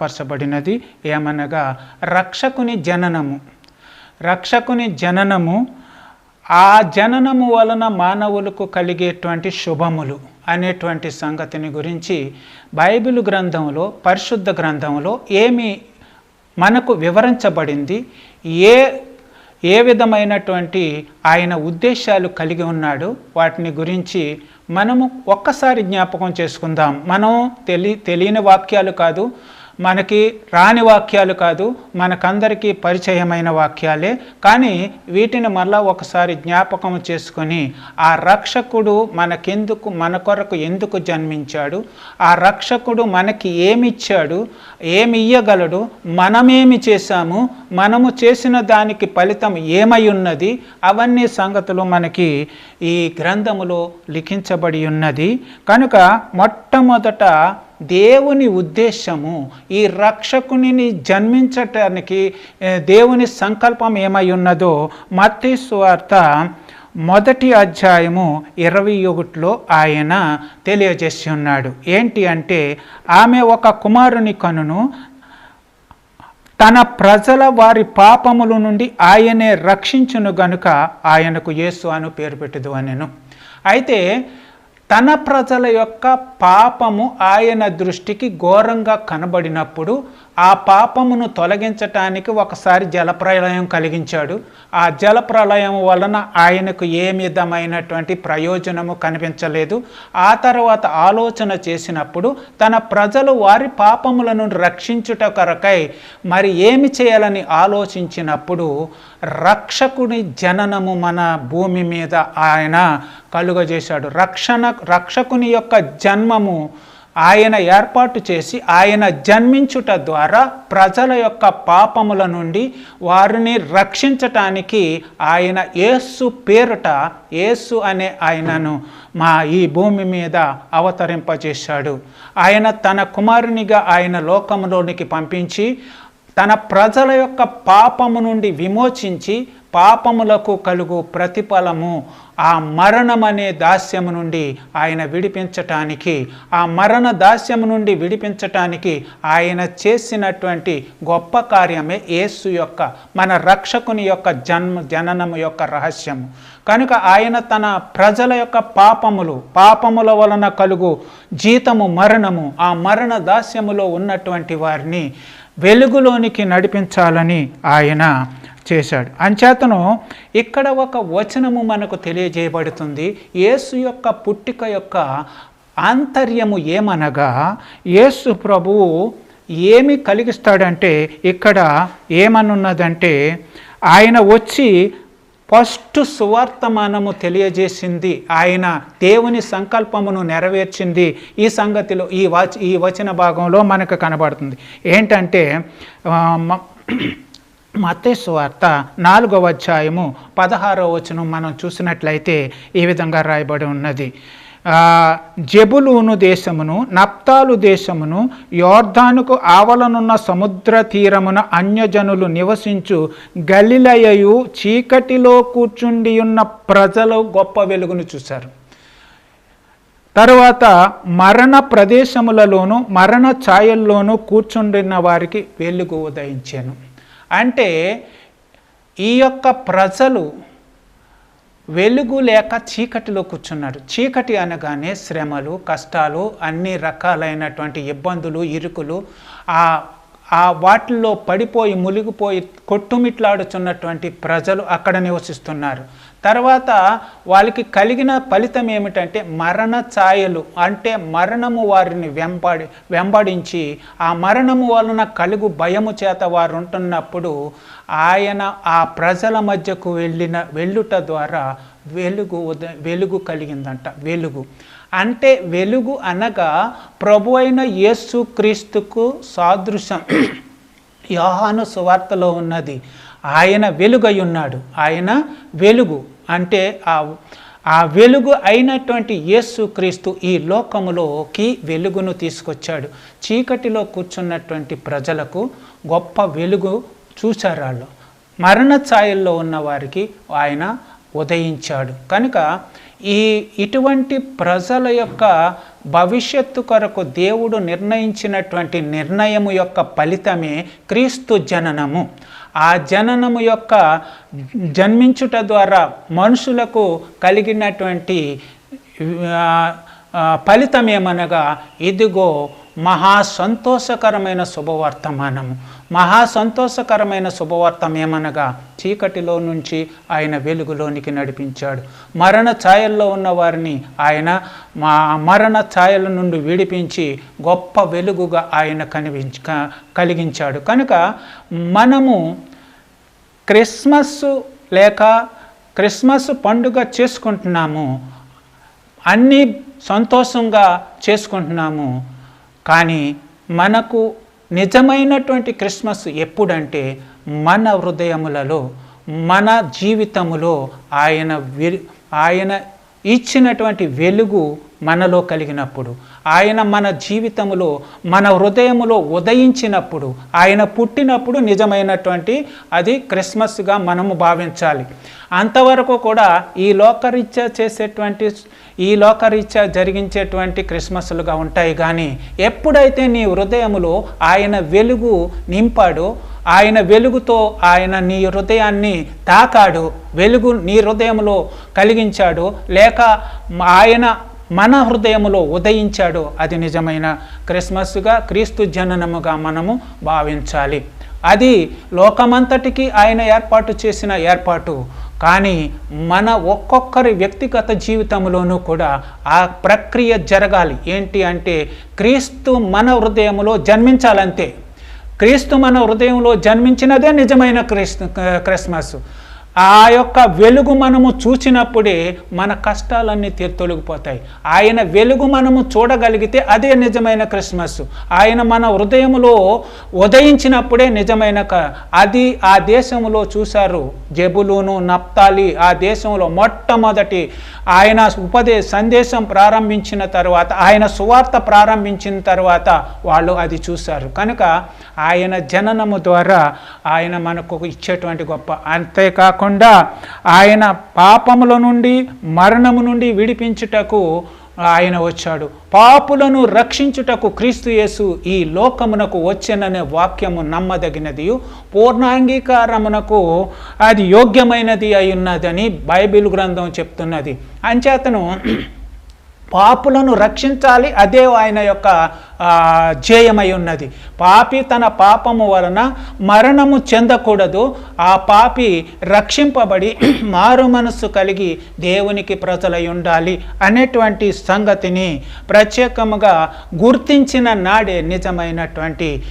పరచబడినది ఏమనగా రక్షకుని జననము. రక్షకుని జననము ఆ జననము వలన మానవులకు కలిగేటువంటి శుభములు అనేటువంటి సంగతిని గురించి బైబిల్ గ్రంథంలో పరిశుద్ధ గ్రంథంలో ఏమి మనకు వివరించబడింది. ఏ ఏ విధమైనటువంటి ఆయన ఉద్దేశాలు కలిగి ఉన్నాడు వాటిని గురించి మనము ఒక్కసారి జ్ఞాపకం చేసుకుందాం. మనం తెలి తెలియని వాక్యాలు కాదు మనకి రాని వాక్యాలు కాదు మనకందరికీ పరిచయమైన వాక్యాలే. కానీ వీటిని మళ్ళా ఒకసారి జ్ఞాపకం చేసుకొని ఆ రక్షకుడు మనకెందుకు మన కొరకు ఎందుకు జన్మించాడు? ఆ రక్షకుడు మనకి ఏమిచ్చాడు? ఏమి ఇయ్యగలడు మనమేమి చేశాము? మనము చేసిన దానికి ఫలితం ఏమై ఉన్నది? అవన్నీ సంగతులు మనకి ఈ గ్రంథములో లిఖించబడి ఉన్నది. కనుక మొట్టమొదట దేవుని ఉద్దేశము ఈ రక్షకునిని జన్మించటానికి దేవుని సంకల్పం ఏమై ఉన్నదో మత్తి సువార్త మొదటి అధ్యాయము ఇరవై ఒకటిలో ఆయన తెలియజేసి ఉన్నాడు. ఏంటి అంటే ఆమె ఒక కుమారుని కనును తన ప్రజల వారి పాపముల నుండి ఆయనే రక్షించును గనుక ఆయనకు యేసు అను పేరు పెట్టదు అనెను అయితే తన ప్రజల యొక్క పాపము ఆయన దృష్టికి ఘోరంగా కనబడినప్పుడు ఆ పాపమును తొలగించటానికి ఒకసారి జలప్రలయం కలిగించాడు. ఆ జలప్రలయం వలన ఆయనకు ఏ విధమైనటువంటి ప్రయోజనము కనిపించలేదు. ఆ తర్వాత ఆలోచన చేసినప్పుడు తన ప్రజలు వారి పాపములను రక్షించుట కొరకై మరి ఏమి చేయాలని ఆలోచించినప్పుడు రక్షకుని జననము మన భూమి మీద ఆయన కలుగజేశాడు. రక్షణ రక్షకుని యొక్క జన్మము ఆయన ఏర్పాటు చేసి ఆయన జన్మించుట ద్వారా ప్రజల యొక్క పాపముల నుండి వారిని రక్షించటానికి ఆయన యేసు పేరుట యేసు అనే ఆయనను మా ఈ భూమి మీద అవతరింపజేశాడు. ఆయన తన కుమారునిగా ఆయన లోకంలోనికి పంపించి తన ప్రజల యొక్క పాపము నుండి విమోచించి పాపములకు కలుగు ప్రతిఫలము ఆ మరణం అనే దాస్యము నుండి ఆయన విడిపించటానికి ఆ మరణ దాస్యము నుండి విడిపించటానికి ఆయన చేసినటువంటి గొప్ప కార్యమే యేసు యొక్క మన రక్షకుని యొక్క జన్మ జననము యొక్క రహస్యము. కనుక ఆయన తన ప్రజల యొక్క పాపములు పాపముల వలన కలుగు జీతము మరణము ఆ మరణ దాస్యములో ఉన్నటువంటి వారిని వెలుగులోనికి నడిపించాలని ఆయన చేశాడు. అంచేతను ఇక్కడ ఒక వచనము మనకు తెలియజేయబడుతుంది. యేసు యొక్క పుట్టిక యొక్క ఆంతర్యము ఏమనగా యేసు ప్రభువు ఏమి కలిగిస్తాడంటే ఇక్కడ ఏమనున్నదంటే ఆయన వచ్చి ఫస్ట్ సువార్తమానము తెలియజేసింది. ఆయన దేవుని సంకల్పమును నెరవేర్చింది. ఈ సంగతిలో ఈ వచ ఈ వచన భాగంలో మనకు కనబడుతుంది. ఏంటంటే సువార్త నాలుగవ అధ్యాయము పదహారవ వచనం మనం చూసినట్లయితే ఈ విధంగా రాయబడి ఉన్నది. జెబులూను దేశమును నప్తాలు దేశమును యోర్ధానుకు ఆవలనున్న సముద్ర తీరమున అన్యజనులు నివసించు గలిలయయు చీకటిలో కూర్చుండి ఉన్న ప్రజలు గొప్ప వెలుగును చూశారు. తరువాత మరణ ప్రదేశములలోనూ మరణ ఛాయల్లోనూ కూర్చుండిన వారికి వెలుగు ఉదయించాను. అంటే ఈ యొక్క ప్రజలు వెలుగు లేక చీకటిలో కూర్చున్నాడు. చీకటి అనగానే శ్రమలు కష్టాలు అన్ని రకాలైనటువంటి ఇబ్బందులు ఇరుకులు ఆ ఆ వాటిల్లో పడిపోయి మునిగిపోయి కొట్టుమిట్లాడుచున్నటువంటి ప్రజలు అక్కడ నివసిస్తున్నారు. తర్వాత వాళ్ళకి కలిగిన ఫలితం ఏమిటంటే మరణ ఛాయలు అంటే మరణము వారిని వెంబడి వెంబడించి ఆ మరణము వలన కలుగు భయము చేత వారు ఉంటున్నప్పుడు ఆయన ఆ ప్రజల మధ్యకు వెళ్ళిన వెళ్ళుట ద్వారా వెలుగు ఉద వెలుగు కలిగిందంట. వెలుగు. అంటే వెలుగు అనగా ప్రభు అయిన యేసు క్రీస్తుకు సాదృశ్యం. యోహాను సువార్తలో ఉన్నది. ఆయన వెలుగై ఉన్నాడు. ఆయన వెలుగు అంటే ఆ ఆ వెలుగు అయినటువంటి యేసు క్రీస్తు ఈ లోకములోకి వెలుగును తీసుకొచ్చాడు. చీకటిలో కూర్చున్నటువంటి ప్రజలకు గొప్ప వెలుగు చూశారు వాళ్ళు. మరణ ఛాయల్లో ఉన్న వారికి ఆయన ఉదయించాడు. కనుక ఈ ఇటువంటి ప్రజల యొక్క భవిష్యత్తు కొరకు దేవుడు నిర్ణయించినటువంటి నిర్ణయము యొక్క ఫలితమే క్రీస్తు జననము. ఆ జననము యొక్క జన్మించుట ద్వారా మనుషులకు కలిగినటువంటి ఫలితమేమనగా ఫలితం ఏమనగా ఇదిగో మహా సంతోషకరమైన శుభవర్తమానము. మహా సంతోషకరమైన శుభవార్తం ఏమనగా చీకటిలో నుంచి ఆయన వెలుగులోనికి నడిపించాడు. మరణ ఛాయల్లో ఉన్న వారిని ఆయన మా మరణ ఛాయల నుండి విడిపించి గొప్ప వెలుగుగా ఆయన కనిపించ కలిగించాడు. కనుక మనము క్రిస్మస్ లేక క్రిస్మస్ పండుగ చేసుకుంటున్నాము అన్నీ సంతోషంగా చేసుకుంటున్నాము కానీ మనకు నిజమైనటువంటి క్రిస్మస్ ఎప్పుడంటే మన హృదయములలో మన జీవితములో ఆయన వె- ఆయన ఇచ్చినటువంటి వెలుగు మనలో కలిగినప్పుడు ఆయన మన జీవితంలో మన హృదయములో ఉదయించినప్పుడు ఆయన పుట్టినప్పుడు నిజమైనటువంటి అది క్రిస్మస్గా మనము భావించాలి. అంతవరకు కూడా ఈ లోకరీత్యా చేసేటువంటి ఈ లోకరీత్యా జరిగించేటువంటి క్రిస్మస్లుగా ఉంటాయి కానీ ఎప్పుడైతే నీ హృదయములో ఆయన వెలుగు నింపాడో ఆయన వెలుగుతో ఆయన నీ హృదయాన్ని తాకాడు వెలుగు నీ హృదయంలో కలిగించాడు లేక ఆయన మన హృదయములో ఉదయించాడు అది నిజమైన క్రిస్మస్గా క్రీస్తు జననముగా మనము భావించాలి. అది లోకమంతటికి ఆయన ఏర్పాటు చేసిన ఏర్పాటు. కానీ మన ఒక్కొక్కరి వ్యక్తిగత జీవితంలోనూ కూడా ఆ ప్రక్రియ జరగాలి. ఏంటి అంటే క్రీస్తు మన హృదయములో జన్మించాలంతే. క్రీస్తు మన హృదయంలో జన్మించినదే నిజమైన క్రిస్ క్రిస్మస్. ఆ యొక్క వెలుగు మనము చూసినప్పుడే మన కష్టాలన్నీ తొలగిపోతాయి. ఆయన వెలుగు మనము చూడగలిగితే అదే నిజమైన క్రిస్మస్. ఆయన మన హృదయములో ఉదయించినప్పుడే నిజమైన క అది ఆ దేశంలో చూశారు. జబులును నప్తాలి ఆ దేశంలో మొట్టమొదటి ఆయన ఉపదే సందేశం ప్రారంభించిన తర్వాత ఆయన సువార్త ప్రారంభించిన తర్వాత వాళ్ళు అది చూశారు. కనుక ఆయన జననము ద్వారా ఆయన మనకు ఇచ్చేటువంటి గొప్ప అంతేకాకుండా ఆయన పాపముల నుండి మరణము నుండి విడిపించుటకు ఆయన వచ్చాడు. పాపులను రక్షించుటకు క్రీస్తు యేసు ఈ లోకమునకు వచ్చెననే వాక్యము నమ్మదగినది పూర్ణాంగీకారమునకు అది యోగ్యమైనది అయి ఉన్నదని బైబిల్ గ్రంథం చెప్తున్నది. అంచేతను పాపులను రక్షించాలి. అదే ఆయన యొక్క జేయమై ఉన్నది. పాపి తన పాపము వలన మరణము చెందకూడదు. ఆ పాపి రక్షింపబడి మారు మనస్సు కలిగి దేవునికి ప్రజలై ఉండాలి అనేటువంటి సంగతిని ప్రత్యేకముగా గుర్తించిన నాడే నిజమైనటువంటి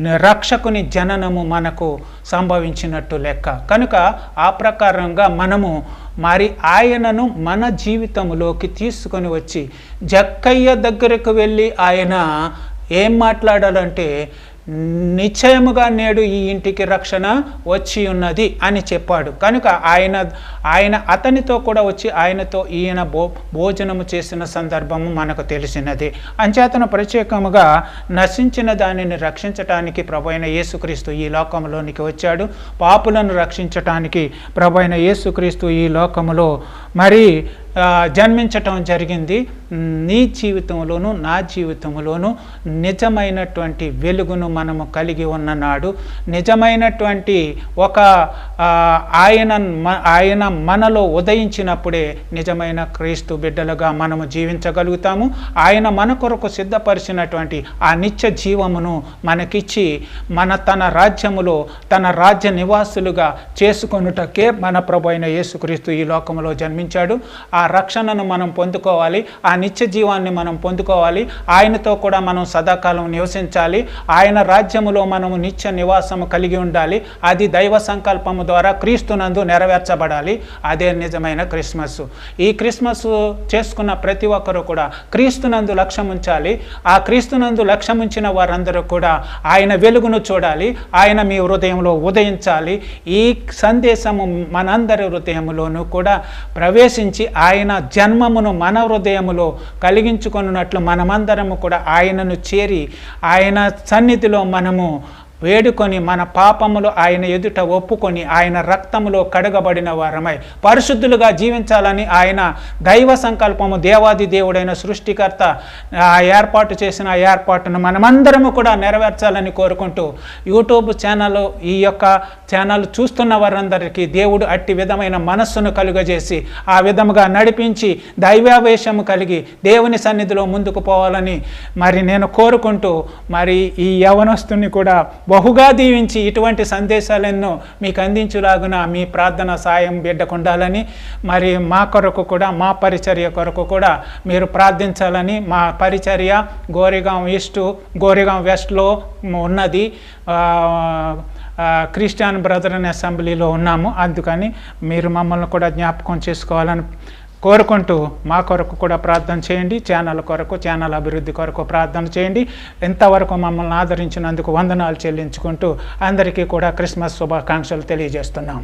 రక్షకుని జననము మనకు సంభవించినట్టు లెక్క. కనుక ఆ ప్రకారంగా మనము మరి ఆయనను మన జీవితంలోకి తీసుకొని వచ్చి జక్కయ్య దగ్గరకు వెళ్ళి ఆయన ఏం మాట్లాడాలంటే నిశ్చయముగా నేడు ఈ ఇంటికి రక్షణ వచ్చి ఉన్నది అని చెప్పాడు. కనుక ఆయన ఆయన అతనితో కూడా వచ్చి ఆయనతో ఈయన భో భోజనము చేసిన సందర్భము మనకు తెలిసినది. అంచేతను ప్రత్యేకముగా నశించిన దానిని రక్షించటానికి ప్రభైన యేసుక్రీస్తు ఈ లోకంలోనికి వచ్చాడు. పాపులను రక్షించటానికి ప్రభైన యేసుక్రీస్తు ఈ లోకములో మరి జన్మించటం జరిగింది. నీ జీవితంలోను నా జీవితంలోను నిజమైనటువంటి వెలుగును మనము కలిగి ఉన్ననాడు నిజమైనటువంటి ఒక ఆయన ఆయన మనలో ఉదయించినప్పుడే నిజమైన క్రీస్తు బిడ్డలుగా మనము జీవించగలుగుతాము. ఆయన మన కొరకు సిద్ధపరిచినటువంటి ఆ నిత్య జీవమును మనకిచ్చి మన తన రాజ్యములో తన రాజ్య నివాసులుగా చేసుకొనుటకే మన ప్రభు అయిన యేసుక్రీస్తు ఈ లోకములో జన్మించాడు. ఆ రక్షణను మనం పొందుకోవాలి. ఆ నిత్య జీవాన్ని మనం పొందుకోవాలి. ఆయనతో కూడా మనం సదాకాలం నివసించాలి. ఆయన రాజ్యములో మనము నిత్య నివాసము కలిగి ఉండాలి. అది దైవ సంకల్పము ద్వారా క్రీస్తునందు నెరవేర్చబడాలి. అదే నిజమైన క్రిస్మస్. ఈ క్రిస్మస్ చేసుకున్న ప్రతి ఒక్కరూ కూడా క్రీస్తునందు లక్ష్యం ఉంచాలి. ఆ క్రీస్తునందు లక్ష్యం ఉంచిన వారందరూ కూడా ఆయన వెలుగును చూడాలి. ఆయన మీ హృదయంలో ఉదయించాలి. ఈ సందేశము మనందరి హృదయములోనూ కూడా ప్రవేశించి ఆయన జన్మమును మన హృదయములో కలిగించుకున్నట్లు మనమందరము కూడా ఆయనను చేరి ఆయన సన్నిధిలో మనము వేడుకొని మన పాపములు ఆయన ఎదుట ఒప్పుకొని ఆయన రక్తములో కడగబడిన వారమై పరిశుద్ధులుగా జీవించాలని ఆయన దైవ సంకల్పము దేవాది దేవుడైన సృష్టికర్త ఆ ఏర్పాటు చేసిన ఆ ఏర్పాటును మనమందరము కూడా నెరవేర్చాలని కోరుకుంటూ యూట్యూబ్ ఛానల్ ఈ యొక్క ఛానల్ చూస్తున్న వారందరికీ దేవుడు అట్టి విధమైన మనస్సును కలుగజేసి ఆ విధముగా నడిపించి దైవావేశము కలిగి దేవుని సన్నిధిలో ముందుకు పోవాలని మరి నేను కోరుకుంటూ మరి ఈ యవనస్తుని కూడా బహుగా దీవించి ఇటువంటి సందేశాలను మీకు అందించులాగున మీ ప్రార్థన సాయం బిడ్డకు ఉండాలని మరి మా కొరకు కూడా మా పరిచర్య కొరకు కూడా మీరు ప్రార్థించాలని మా పరిచర్య గోరిగాం ఈస్టు గోరిగాం వెస్ట్లో ఉన్నది. ఆ, ఆ, క్రిస్టియన్ అసెంబ్లీలో ఉన్నాము. అందుకని మీరు మమ్మల్ని కూడా జ్ఞాపకం చేసుకోవాలని కోరుకుంటూ మా కొరకు కూడా ప్రార్థన చేయండి. ఛానల్ కొరకు ఛానల్ అభివృద్ధి కొరకు ప్రార్థన చేయండి. ఎంతవరకు మమ్మల్ని ఆదరించినందుకు వందనాలు చెల్లించుకుంటూ అందరికీ కూడా క్రిస్మస్ శుభాకాంక్షలు తెలియజేస్తున్నాం.